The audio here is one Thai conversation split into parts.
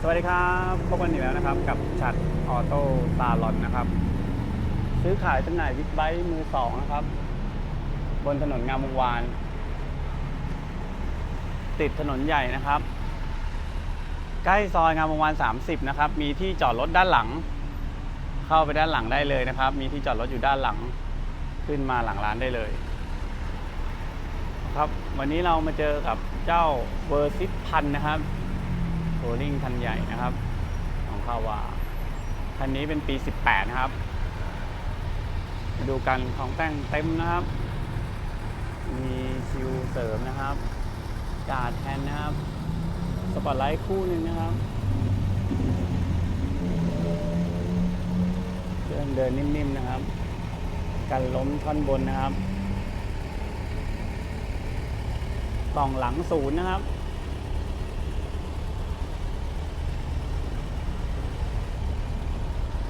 สวัสดีครับพบกันอีกแล้วนะครับกับชัดออโต้ซาลอนนะครับ ซื้อขายจำหน่ายบิ๊กไบค์มือสองนะครับ บนถนนงามวงวาน ติดถนนใหญ่นะครับ ใกล้ซอยงามวงวาน 30 นะครับ มีที่จอดรถด้านหลัง เข้าไปด้านหลังได้เลยนะครับ มีที่จอดรถอยู่ด้านหลัง ขึ้นมาหลังร้านได้เลยครับวันนี้เรามาเจอกับเจ้าเวอร์ซิพันนะครับ โรลลิ่งคันใหญ่นะครับ ของคาวาคันนี้เป็นปี 18 นะครับ มาดูกันของแต่งเต็มนะครับ มีชิวเสริมนะครับกาดแทนนะครับ สปอตไลท์คู่หนึ่งนะครับเดินเดินนิ่มๆนะครับ กันล้มท่อนบนนะครับกล่องหลังศูนย์นะครับ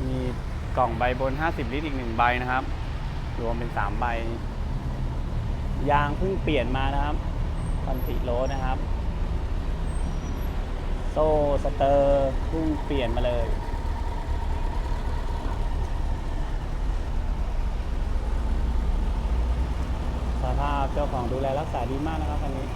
มี กล่องใบบน 50 ลิตรอีกหนึ่งใบนะครับ รวมเป็น 3 ใบ ยางเพิ่งเปลี่ยนมานะครับคอนติโรสนะครับ โซ่สเตอร์เพิ่งเปลี่ยนมาเลยสภาพเจ้าของดูแลรักษาดีมากนะครับคันนี้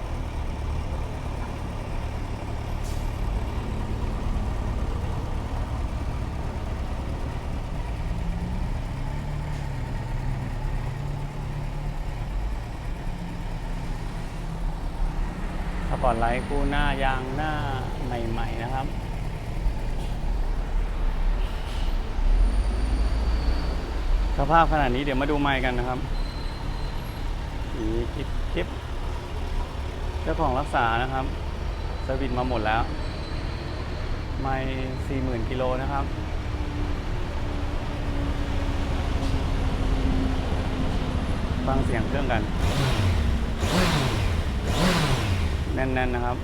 ปอร์ตไลท์คู่หน้ายางหน้าใหม่ ๆ นะครับ สภาพขนาดนี้เดี๋ยวมาดูไมค์กันนะครับสีคลิปคลิปเจ้าของรักษานะครับเซอร์วิสมาหมดแล้ว ไม่สี่หมื่นกิโลนะครับฟังเสียงเครื่องกัน แน่นๆนะครับ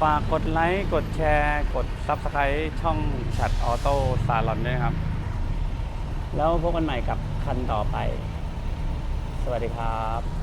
ฝากกดไลค์ กดแชร์ กด Subscribe ช่องชัดออโต้ซาลอนด้วยครับ แล้วพบกันใหม่กับคันต่อไป สวัสดีครับ